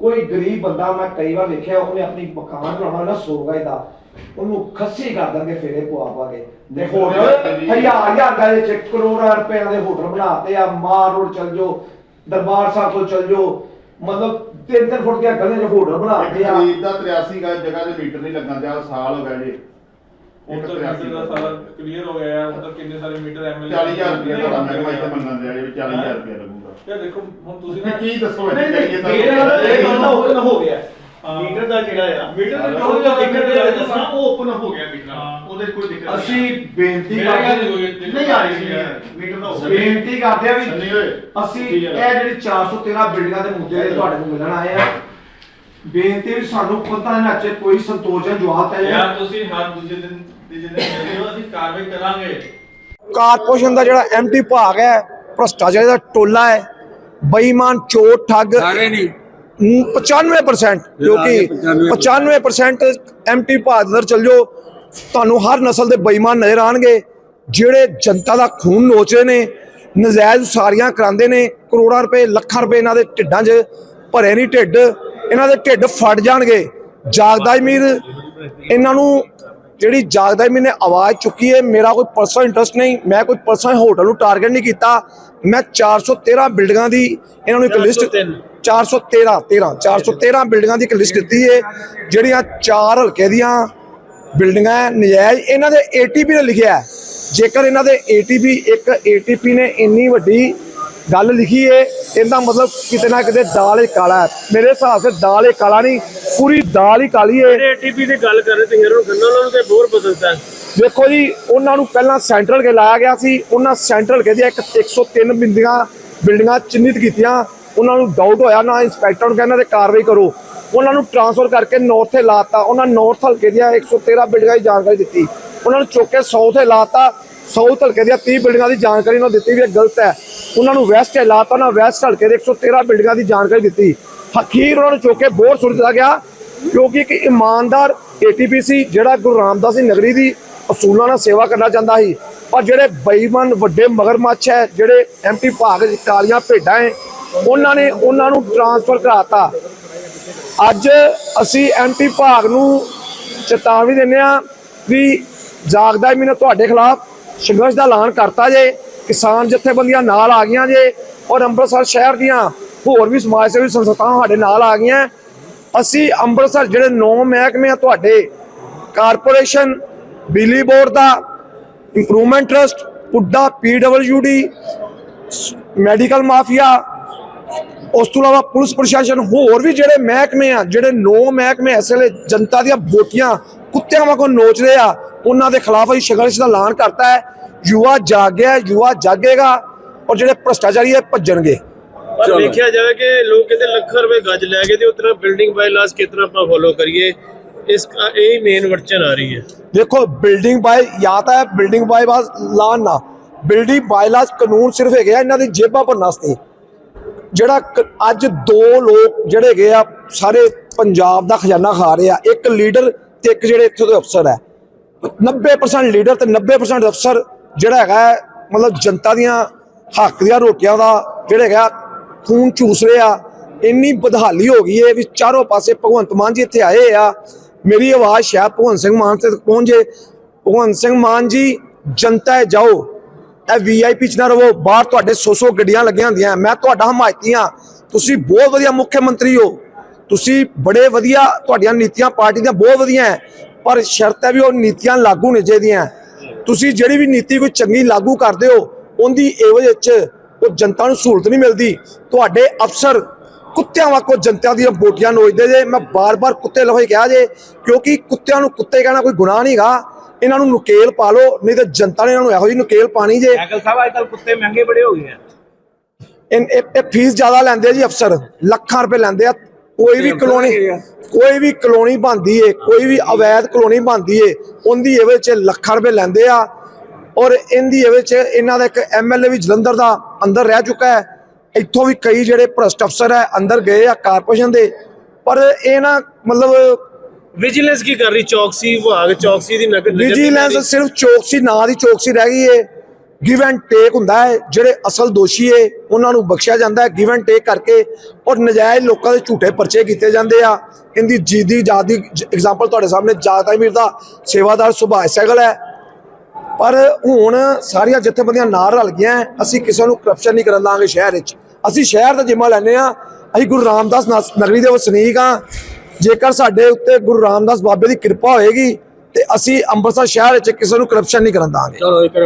ਕੋਈ ਗਰੀਬ ਬੰਦਾ ਮੈਂ ਕਈ ਵਾਰ ਦੇਖਿਆ ਉਹਨੇ ਆਪਣੀ ਮਕਾਨ ਬਣਾਉਣਾ ਨਾ ਸੋਗਾ ਦਾ ਉਹਨੂੰ ਖੱਸੀ ਕਰ ਦੇਣਗੇ ਫੇਰੇ ਪਵਾ ਤੇ ਹੋਟਲ ਹਜ਼ਾਰ ਹਜ਼ਾਰ ਦਾ ਵਿੱਚ ਕਰੋੜਾਂ ਰੁਪਏ ਦੇ ਹੋਟਲ ਬਣਾਤੇ ਆ ਮਾਰ ਰੋਡ ਚੱਲ ਜਾਓ ਦਰਬਾਰ ਸਾਹਿਬ ਤੋਂ ਚੱਲ ਜਾਓ। ਮਤਲਬ ਤਿੰਨ ਤਿੰਨ ਫੁੱਟ ਦੀਆਂ ਗਲੀਆਂ 'ਚ ਹੋਟਲ ਬਣਾਤੇ ਆ। ਗਰੀਬ ਦਾ 83 ਗਾ ਜਗ੍ਹਾ ਤੇ ਮੀਟਰ ਨਹੀਂ ਲੱਗਣ ਦਿਆ ਸਾਲ ਹੋ ਗਿਆ ਜੀ ਇੱਕ ਤਾਂ 83 ਮੀਟਰ ਦਾ ਦਾ। ਸਾਰਾ ਕਲੀਅਰ ਹੋ ਗਿਆ ਹੁਣ ਤਾਂ ਕਿੰਨੇ ਸਾਰੇ ਮੀਟਰ ਐਮਐਲਏ 40000 ਰੁਪਏ ਤੁਹਾਡਾ ਮਹਿਕਮਾ ਇੱਥੇ ਮੰਗਣ ਦਿਆ ਜੀ 40000 ਰੁਪਏ ਲੱਗੂਗਾ। ਯਾਰ ਦੇਖੋ ਹੁਣ ਤੁਸੀਂ ਨਾ ਕੀ ਦੱਸੋ ਦਾ ਇਹ ਹੋ ਗਿਆ। ਹਾਂ। ਮੀਟਰ ਦਾ ਜਿਹੜਾ ਆ? ਮੀਟਰ ਦਾ ਜੋ ਜੋ ਦਿੱਕਤ ਦਾ ਦੱਸਣਾ ਉਹ ਓਪਨ ਹੋ ਗਿਆ ਮੀਟਰ ਹਾਂ। ਉਹਦੇ ਕੋਈ ਦਿੱਕਤ ਨਹੀਂ। ਅਸੀਂ ਬੇਨਤੀ ਕਰਦੇ ਨਹੀਂ ਆ ਰਹੀ ਨਹੀਂ ਆ ਰਹੀ। ਮੀਟਰ ਦਾ ਹੋ ਗਿਆ ਬੇਨਤੀ ਕਰਦੇ ਆ ਵੀ ਅਸੀਂ ਇਹ ਜਿਹੜੀ 413 ਬਿਲਡਿੰਗਾਂ ਦੇ ਮੁੱਦੇ ਤੇ ਤੁਹਾਡੇ ਨੂੰ ਮਿਲਣ ਆਏ ਆ ਬੇਨਤੀ ਵੀ ਸਾਨੂੰ ਪਤਾ ਨਾ ਚ ਕੋਈ ਸੰਤੋਸ਼ਜਨਕ ਜਵਾਬ ਹੈ ਯਾਰ ਤੁਸੀਂ ਹਰ ਦੂਜੇ ਦਿਨ ਤੀਜੇ ਦਿਨ ਮਿਲਦੇ ਹੋ ਅਸੀਂ ਕਾਰਵਾਈ ਕਰਾਂਗੇ। ਕਾਰਪੋਰੇਸ਼ਨ ਦਾ ਜਿਹੜਾ ਐਮਟੀ ਭਾਗ ਹੈ ਭ੍ਰਸ਼ਟਾਚਾਰੀ ਦਾ ਟੋਲਾ ਹੈ ਬੇਈਮਾਨ ਚੋਰ ਠੱਗ। ਸਾਰੇ ਨਹੀਂ। 95% ਕਿਉਂਕਿ 95% ਐਮਟੀ ਭਾਗ ਅੰਦਰ ਚੱਲ ਜਾਓ। ਤੁਹਾਨੂੰ ਹਰ ਨਸਲ ਦੇ ਬੇਈਮਾਨ ਨਜ਼ਰ ਆਣਗੇ ਜਿਹੜੇ ਜਨਤਾ ਦਾ ਖੂਨ ਨੋਚ ਰਹੇ ਨੇ ਨਜਾਇਜ਼ ਉਸਾਰੀਆਂ ਕਰਾਉਂਦੇ ਨੇ ਕਰੋੜਾਂ ਰੁਪਏ ਲੱਖਾਂ ਰੁਪਏ ਇਹਨਾਂ ਦੇ ਢਿੱਡਾਂ 'ਚ ਭਰੇ ਨਹੀਂ ਢਿੱਡ ਇਹਨਾਂ ਦੇ ਢਿੱਡ ਫਟ ਜਾਣਗੇ। ਜਾਗਦਾ ਅਮੀਰ ਇਹਨਾਂ ਨੂੰ ਜਿਹੜੀ ਜਾਗਦਾ ਅਮੀਰ ਨੇ ਆਵਾਜ਼ ਚੁੱਕੀ ਹੈ ਮੇਰਾ ਕੋਈ ਪਰਸਨਲ ਇੰਟਰਸਟ ਨਹੀਂ ਮੈਂ ਕੋਈ ਪਰਸਨਲ ਹੋਟਲ ਨੂੰ ਟਾਰਗੇਟ ਨਹੀਂ ਕੀਤਾ। ਮੈਂ 413 ਬਿਲਡਿੰਗਾਂ ਦੀ ਇਹਨਾਂ ਨੂੰ ਇੱਕ ਲਿਸਟ 413 13 413 ਬਿਲਡਿੰਗਾਂ ਦੀ ਇੱਕ ਲਿਸਟ ਦਿੱਤੀ ਹੈ ਜਿਹੜੀਆਂ ਚਾਰ ਹਲਕੇ ਦੀਆਂ ਬਿਲਡਿੰਗਾਂ ਨਜਾਇਜ਼ ਇਹਨਾਂ ਦੇ ਏਟੀਪੀ ਨੇ ਲਿਖਿਆ। ਜੇਕਰ ਇਹਨਾਂ ਦੇ ਏਟੀਪੀ ਇੱਕ ਏਟੀਪੀ ਨੇ ਇੰਨੀ ਵੱਡੀ ਗੱਲ ਲਿਖੀ ਹੈ ਇਹਦਾ ਮਤਲਬ ਕਿਤੇ ਨਾ ਕਿਤੇ ਦਾਲ ਹੀ ਕਾਲਾ ਹੈ ਮੇਰੇ ਹਿਸਾਬ ਸੇ ਦਾਲ ਹੀ ਕਾਲਾ ਨਹੀਂ ਪੂਰੀ ਦਾਲ ਹੀ ਕਾਲੀ ਹੈ ਏਟੀਪੀ ਦੀ ਗੱਲ ਕਰ ਰਹੇ ਤੇ ਹੀਰੋ ਖੰਨਾ ਉਹਨਾਂ ਨੂੰ ਤੇ ਬਹੁਤ ਬਦਲਦਾ ਦੇਖੋ ਜੀ ਉਹਨਾਂ ਨੂੰ ਪਹਿਲਾਂ ਸੈਂਟਰਲ ਕੇ ਲਾਇਆ ਗਿਆ ਸੀ ਉਹਨਾਂ ਸੈਂਟਰਲ ਕੇ ਦੀਆਂ ਇੱਕ 103 ਬਿੰਦੀਆਂ ਬਿਲਡਿੰਗਾਂ ਚਿੰਨਿਤ ਕੀਤੀਆਂ। ਉਹਨਾਂ ਨੂੰ ਡਾਊਟ ਹੋਇਆ ਨਾ ਇੰਸਪੈਕਟਰ ਨੂੰ ਕਹਿੰਦਾ ਤੇ ਕਾਰਵਾਈ ਕਰੋ। ਉਹਨਾਂ ਨੂੰ ਟ੍ਰਾਂਸਫਰ ਕਰਕੇ ਨਾਰਥ ਤੇ ਲਾਤਾ। ਉਹਨਾਂ ਨਾਰਥ ਹਲਕੇ ਦੀਆਂ 113 ਬਿਲਡਿੰਗਾਂ ਦੀ ਜਾਣਕਾਰੀ ਦਿੱਤੀ। ਉਹਨਾਂ ਨੂੰ ਚੁੱਕ ਕੇ ਸਾਊਥ ਤੇ ਲਾਤਾ। ਸਾਊਥ ਹਲਕੇ ਦੀਆਂ 30 ਬਿਲਡਿੰਗਾਂ ਦੀ ਜਾਣਕਾਰੀ ਉਹਨਾਂ ਦਿੱਤੀ ਵੀ ਇਹ ਗਲਤ ਹੈ। ਉਹਨਾਂ ਨੂੰ ਵੈਸਟ ਤੇ ਲਾਤਾ। ਉਹਨਾਂ ਵੈਸਟ ਹਲਕੇ ਦੇ 113 ਬਿਲਡਿੰਗਾਂ ਦੀ ਜਾਣਕਾਰੀ ਦਿੱਤੀ। ਅਖੀਰ ਉਹਨਾਂ ਨੂੰ ਚੁੱਕ ਕੇ ਬੋਰ ਸੁੱਟ ਦਿੱਤਾ ਗਿਆ, ਕਿਉਂਕਿ ਇੱਕ ਇਮਾਨਦਾਰ ਏਟੀਪੀ ਸੀ ਜਿਹੜਾ ਗੁਰੂ ਰਾਮਦਾਸ ਦੀ ਨਗਰੀ ਦੀ ਅਸੂਲਾਂ ਨਾਲ ਸੇਵਾ ਕਰਨਾ ਚਾਹੁੰਦਾ ਸੀ। ਪਰ ਜਿਹੜੇ ਬੇਈਮਾਨ ਵੱਡੇ ਮਗਰਮੱਛ ਹੈ, ਜਿਹੜੇ ਐਮਪੀ ਭਾਗ ਕਾਲੀਆਂ ਭੇਡਾਂ ਹੈ ਉਹਨਾਂ ਨੇ ਉਹਨਾਂ ਨੂੰ ਟ੍ਰਾਂਸਫਰ ਕਰਾਤਾ। ਅੱਜ ਅਸੀਂ ਐਮਪੀ ਭਾਗ ਨੂੰ ਚੇਤਾਵਨੀ ਦਿੰਦੇ ਆ ਵੀ ਜਾਗਦਾ ਮਹੀਨਾ ਤੁਹਾਡੇ ਖਿਲਾਫ, ਸੰਘਰਸ਼ ਦਾ ਐਲਾਨ ਕਰਤਾ ਜੇ, ਕਿਸਾਨ ਜਥੇਬੰਦੀਆਂ ਨਾਲ ਆ ਗਈਆਂ ਜੇ ਔਰ ਅੰਮ੍ਰਿਤਸਰ ਸ਼ਹਿਰ ਦੀਆਂ ਹੋਰ ਵੀ ਸਮਾਜ ਸੇਵੀ ਸੰਸਥਾਵਾਂ ਸਾਡੇ ਨਾਲ ਆ ਗਈਆਂ। ਅਸੀਂ ਅੰਮ੍ਰਿਤਸਰ ਜਿਹੜੇ ਨੌ ਮਹਿਕਮੇ ਆ ਤੁਹਾਡੇ, ਕਾਰਪੋਰੇਸ਼ਨ, ਬਿਜਲੀ ਬੋਰਡ ਦਾ, improvement trust, PUDA PWD medical mafia ਉਸ ਤੋਂ ਇਲਾਵਾ ਪੁਲਿਸ ਪ੍ਰਸ਼ਾਸਨ ਹੋਰ ਵੀ ਜਿਹੜੇ ਮਹਿਕਮੇ ਆ ਜਿਹੜੇ ਨੌ ਮਹਿਕਮੇ ਵੇਲੇ ਜਨਤਾ ਦੀਆਂ ਵੋਟੀਆਂ ਕੁੱਤਿਆਂ ਵਾਂਗੂ ਨੋਚ ਰਹੇ ਆ ਉਹਨਾਂ ਦੇ ਖਿਲਾਫ ਅਸੀਂ ਸੰਘਰਸ਼ ਦਾ ਐਲਾਨ ਕਰਤਾ ਹੈ। ਯੁਵਾ ਜਾਗਿਆ ਯੁਵਾ ਜਾਗੇਗਾ ਔਰ ਜਿਹੜੇ ਭ੍ਰਸ਼ਟਾਚਾਰੀ ਹੈ ਭੱਜਣਗੇ। ਪਰ ਦੇਖਿਆ ਜਾਵੇ ਕਿ ਲੋਕ ਕਹਿੰਦੇ ਲੱਖਾਂ ਰੁਪਏ ਗੱਜ ਲੈ ਕੇ ਤੇ ਉਤਨਾ ਬਿਲਡਿੰਗ ਬਾਈ ਲਾਸ ਕਿਤਨਾ ਆਪਾਂ ਫੋਲੋ ਕਰੀਏ ਇਸ ਇਹ ਮੇਨ ਵਰਚਨ ਆ ਰਹੀ ਹੈ। ਦੇਖੋ ਬਿਲਡਿੰਗ ਬਾਈ ਜਾਂ ਤਾਂ ਬਿਲਡਿੰਗ ਬਾਈ ਬਾਸ ਲਾ ਨਾ ਬਿਲਡਿੰਗ ਬਾਈਲਾਸ ਕਾਨੂੰਨ ਸਿਰਫ ਹੈਗੇ ਆ ਇਹਨਾਂ ਦੀ ਜੇਬਾਂ ਭਰਨ ਵਾਸਤੇ। ਜਿਹੜਾ ਕ- ਅੱਜ ਦੋ ਲੋਕ ਜਿਹੜੇ ਹੈਗੇ ਆ, ਸਾਰੇ ਪੰਜਾਬ ਦਾ ਖਜ਼ਾਨਾ ਖਾ ਰਹੇ ਆ। ਇੱਕ ਲੀਡਰ ਤੇ ਇੱਕ ਜਿਹੜੇ ਇੱਥੋਂ ਦੇ ਅਫਸਰ ਹੈ। 90% ਲੀਡਰ ਤੇ 90% ਅਫਸਰ ਜਿਹੜਾ ਹੈਗਾ ਮਤਲਬ ਜਨਤਾ ਦੀਆਂ ਹੱਕ ਦੀਆਂ ਰੋਟੀਆਂ ਦਾ ਜਿਹੜਾ ਹੈਗਾ, ਖੂਨ ਚੂਸ ਰਿਹਾ ਇੰਨੀ ਬਦਹਾਲੀ ਹੋ ਗਈ ਹੈ ਵੀ ਚਾਰੋਂ ਪਾਸੇ ਭਗਵੰਤ ਮਾਨ ਜੀ ਇੱਥੇ ਆਏ ਆ। ਮੇਰੀ ਆਵਾਜ਼ ਸ਼ਾਇਦ ਭਗਵੰਤ ਸਿੰਘ ਮਾਨ ਤੇ ਪਹੁੰਚੇ ਭਗਵੰਤ ਸਿੰਘ ਮਾਨ ਜੀ, ਜਨਤਾ ਜਾਓ। ਇਹ ਵੀਆਈਪੀ ਚ ਨਾ ਰਹੋ, ਬਾਹਰ ਤੁਹਾਡੇ 100-100 ਗੱਡੀਆਂ ਲੱਗੀਆਂ ਹੁੰਦੀਆਂ। ਮੈਂ ਤੁਹਾਡਾ ਹਮਾਇਤੀ ਹਾਂ ਤੁਸੀਂ ਬਹੁਤ ਵਧੀਆ ਮੁੱਖ ਮੰਤਰੀ ਹੋ। ਤੁਸੀਂ ਬੜੇ ਵਧੀਆ ਤੁਹਾਡੀਆਂ ਨੀਤੀਆਂ, ਪਾਰਟੀ ਦੀਆਂ ਬਹੁਤ ਵਧੀਆ ਹੈ। ਪਰ ਸ਼ਰਤ ਹੈ ਵੀ ਉਹ ਨੀਤੀਆਂ ਲਾਗੂ ਨਹੀਂ ਚਾਹੀਦੀਆਂ ਤੁਸੀਂ ਜਿਹੜੀ ਵੀ ਨੀਤੀ ਕੋਈ ਚੰਗੀ ਲਾਗੂ ਕਰਦੇ ਹੋ, ਉਹਦੀ ਏਵਜ ਵਿੱਚ ਉਹ ਜਨਤਾ ਨੂੰ ਸਹੂਲਤ ਨਹੀਂ ਮਿਲਦੀ। ਤੁਹਾਡੇ ਅਫਸਰ ਕੁੱਤਿਆਂ ਵਾਂਗੂ ਜਨਤਾ ਦੀਆਂ ਵੋਟੀਆਂ ਨੋਚਦੇ ਜੇ। ਮੈਂ ਬਾਰ-ਬਾਰ ਕੁੱਤੇ ਲਹੋਈ ਕਿਹਾ ਜੇ, ਕਿਉਂਕਿ ਕੁੱਤਿਆਂ ਨੂੰ ਕੁੱਤੇ ਕਹਿਣਾ ਕੋਈ ਗੁਨਾਹ ਨਹੀਂਗਾ ਇਹਨਾਂ ਨੂੰ ਨੁਕੇਲ ਪਾ ਲਓ ਨਹੀਂ ਤਾਂ ਜਨਤਾ ਨੇ ਇਹਨਾਂ ਨੂੰ ਇਹੋ ਜਿਹੀ ਨੁਕੇਲ ਪਾਣੀ ਜੇ। ਸਾਈਕਲ ਸਾਹਿਬ ਅੱਜ ਕੱਲ ਕੁੱਤੇ ਮਹਿੰਗੇ ਬੜੇ ਹੋ ਗਏ ਆ। ਇਹ ਫੀਸ ਜ਼ਿਆਦਾ ਲੈਂਦੇ ਆ ਜੀ ਅਫਸਰ ਲੱਖਾਂ ਰੁਪਏ ਲੈਂਦੇ ਆ। ਕੋਈ ਵੀ ਕਲੋਨੀ ਕੋਈ ਵੀ ਕਲੋਨੀ ਬਣਦੀ ਏ ਕੋਈ ਵੀ ਅਵੈਧ ਕਲੋਨੀ ਬਣਦੀ ਏ ਉਹਦੀ ਇਹ ਵਿੱਚ ਲੱਖਾਂ ਰੁਪਏ ਲੈਂਦੇ ਆ। ਔਰ ਇਹਦੀ ਇਹ ਵਿੱਚ ਇਹਨਾਂ ਦਾ ਇੱਕ ਐਮਐਲਏ ਵੀ ਜਲੰਧਰ ਦਾ ਅੰਦਰ ਰਹਿ ਚੁੱਕਾ ਹੈ। ਇੱਥੋਂ ਵੀ ਕਈ ਜਿਹੜੇ ਭ੍ਰਸ਼ਟ ਅਫਸਰ ਹੈ ਅੰਦਰ ਗਏ ਆ ਕਾਰਪੋਰੇਸ਼ਨ ਦੇ। ਪਰ ਇਹ ਨਾ ਮਤਲਬ ਵਿਜੀਲੈਂਸ ਕੀ ਕਰ ਰਹੀ? ਚੌਕਸੀ ਵਿਭਾਗ ਚੌਕਸੀ ਦੀ ਨਗਰ ਵਿਜੀਲੈਂਸ। ਸਿਰਫ ਚੌਕਸੀ ਨਾਂ ਦੀ ਚੌਕਸੀ ਰਹਿ ਗਈ ਏ। ਗਿਵ ਐਂਡ ਟੇਕ ਹੁੰਦਾ ਹੈ ਜਿਹੜੇ ਅਸਲ ਦੋਸ਼ੀ ਏ ਉਹਨਾਂ ਨੂੰ ਬਖਸ਼ਿਆ ਜਾਂਦਾ ਹੈ ਗਿਵ ਐਂਡ ਟੇਕ ਕਰਕੇ ਔਰ ਨਜਾਇਜ਼ ਲੋਕਾਂ ਦੇ ਝੂਠੇ ਪਰਚੇ ਕੀਤੇ ਜਾਂਦੇ ਆ। ਇਹਦੀ ਜੀਦੀ ਜਾਦੀ ਐਗਜ਼ਾਮਪਲ ਤੁਹਾਡੇ ਸਾਹਮਣੇ ਜਾਗਦਾ ਮੀਰ ਦਾ ਸੇਵਾਦਾਰ ਸੁਭਾਸ਼ ਸਹਿਗਲ ਹੈ। ਪਰ ਹੁਣ ਸਾਰੀਆਂ ਜਥੇਬੰਦੀਆਂ ਨਾਲ ਰਲ ਗਈਆਂ ਅਸੀਂ ਕਿਸੇ ਨੂੰ ਕਰਪਸ਼ਨ ਨਹੀਂ ਕਰਨ ਦਾਂਗੇ ਸ਼ਹਿਰ ਵਿੱਚ। ਅਸੀਂ ਸ਼ਹਿਰ ਦਾ ਜਿੰਮਾ ਲੈਨੇ ਆ ਅਸੀਂ ਗੁਰੂ ਰਾਮਦਾਸ ਨਗਰੀ ਦੇ ਵਸਨੀਕ ਆ ਜੇਕਰ ਸਾਡੇ ਉੱਤੇ ਗੁਰੂ ਰਾਮਦਾਸ ਬਾਬੇ ਦੀ ਕਿਰਪਾ ਹੋਏਗੀ ਤੇ ਅਸੀਂ ਅੰਮ੍ਰਿਤਸਰ ਸ਼ਹਿਰ ਵਿੱਚ ਕਿਸੇ ਨੂੰ ਕਰਪਸ਼ਨ ਨਹੀਂ ਕਰਨ ਦਾਂਗੇ। ਚਲੋ ਇੱਕ